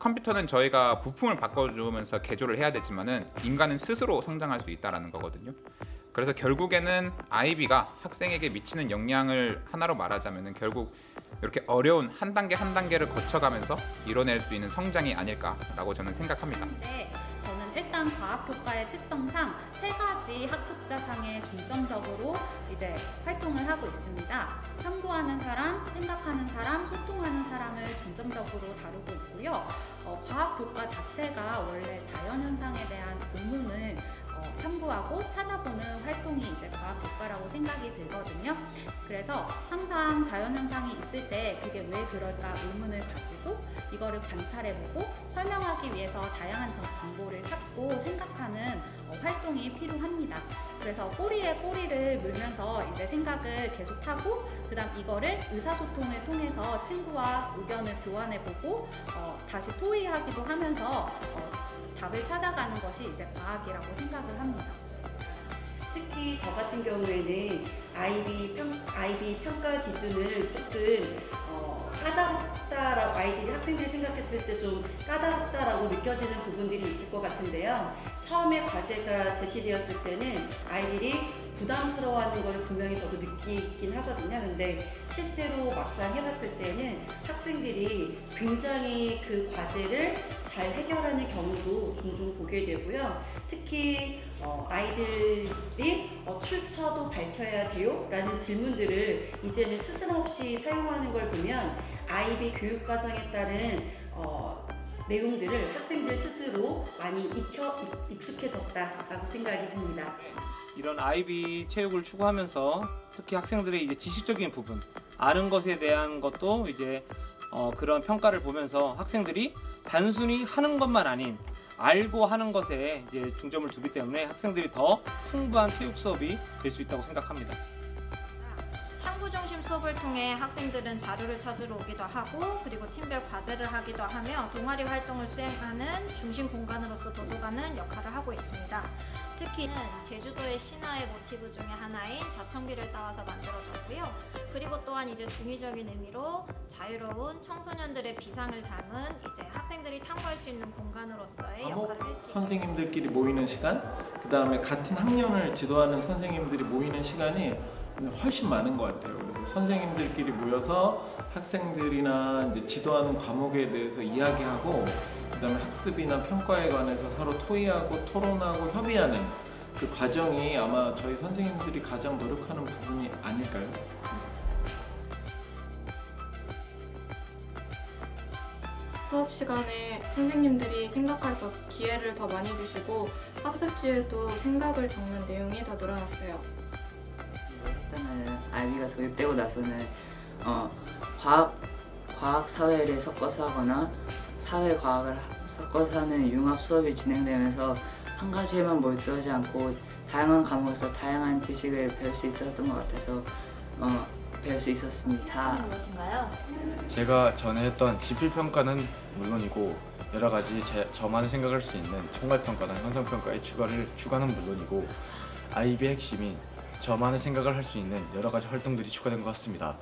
컴퓨터는 저희가 부품을 바꿔주면서 개조를 해야 되지만은 인간은 스스로 성장할 수 있다라는 거거든요. 그래서 결국에는 아이비가 학생에게 미치는 영향을 하나로 말하자면은 결국 이렇게 어려운 한 단계 한 단계를 거쳐가면서 이뤄낼 수 있는 성장이 아닐까라고 저는 생각합니다. 네, 저는 일단 과학 교과의 특성상 세 가지 학습자상에 중점적으로 이제 활동을 하고 있습니다. 탐구하는 사람, 생각하는 사람, 소통하는 사람을 중점적으로 다루고 있고요. 어, 과학 교과 자체가 원래 자연 현상에 대한 논문을 어, 탐구하고 찾아보는 활동이 이제 과학 교과라고 생각이 들거든요. 그래서 항상 자연 현상이 있을 때 그게 왜 그럴까 의문을 가지고 이거를 관찰해보고 설명하기 위해서 다양한 정- 정보를 찾고 생각하는 어, 활동이 필요합니다. 그래서 꼬리에 꼬리를 물면서 이제 생각을 계속 하고 그다음 이거를 의사소통을 통해서 친구와 의견을 교환해보고 어, 다시 토의하기도 하면서 어, 답을 찾아가는 것이 이제 과학이라고 생각을 합니다. 특히 저 같은 경우에는 아이비 평 아이비 평가 기준을 조금 어, 까다롭다라고 아이들이 학생들이 생각했을 때 좀 까다롭다라고 느껴지는 부분들이 있을 것 같은데요. 처음에 과제가 제시되었을 때는 아이들이 부담스러워하는 걸 분명히 저도 느끼긴 하거든요. 근데 실제로 막상 해봤을 때는 학생들이 굉장히 그 과제를 잘 해결하는 경우도 종종 보게 되고요. 특히 어, 아이들이 어, 출처도 밝혀야 돼요? 라는 질문들을 이제는 스스럼 없이 사용하는 걸 보면 아이비 교육과정에 따른 어, 내용들을 학생들 스스로 많이 익혀, 익- 익숙해졌다라고 생각이 듭니다. 이런 아이비 체육을 추구하면서 특히 학생들의 이제 지식적인 부분 아는 것에 대한 것도 이제 어, 그런 평가를 보면서 학생들이 단순히 하는 것만 아닌 알고 하는 것에 이제 중점을 두기 때문에 학생들이 더 풍부한 체육 수업이 될 수 있다고 생각합니다. 탐구 중심 수업을 통해 학생들은 자료를 찾으러 오기도 하고 그리고 팀별 과제를 하기도 하며 동아리 활동을 수행하는 중심 공간으로서 도서관은 역할을 하고 있습니다. 특히 제주도의 신화의 모티브 중에 하나인 자청비를 따와서. 그리고 또한 이제 중의적인 의미로 자유로운 청소년들의 비상을 담은 이제 학생들이 탐구할 수 있는 공간으로서의 역할을 할 수 있습니다. 선생님들끼리 모이는 시간, 그 다음에 같은 학년을 지도하는 선생님들이 모이는 시간이 훨씬 많은 것 같아요. 그래서 선생님들끼리 모여서 학생들이나 이제 지도하는 과목에 대해서 이야기하고, 그 다음에 학습이나 평가에 관해서 서로 토의하고 토론하고 협의하는 그 과정이 아마 저희 선생님들이 가장 노력하는 부분이 아닐까요? 수업 시간에 선생님들이 생각할 더 기회를 더 많이 주시고 학습지에도 생각을 적는 내용이 더 늘어났어요. 일단은 아이비가 도입되고 나서는 어, 과학 과학 사회를 섞어서 하거나 사- 사회 과학을 하- 섞어서 하는 융합 수업이 진행되면서 한 가지에만 몰두하지 않고 다양한 과목에서 다양한 지식을 배울 수 있었던 것 같아서 어, 배울 수 있었습니다. 무엇인가요? 제가 전에 했던 지필 평가는 물론이고 여러 가지 제, 저만의 생각할 수 있는 총괄 평가나 현상 평가의 추가를 추가는 물론이고 아이비의 핵심인 저만의 생각을 할 수 있는 여러 가지 활동들이 추가된 것 같습니다.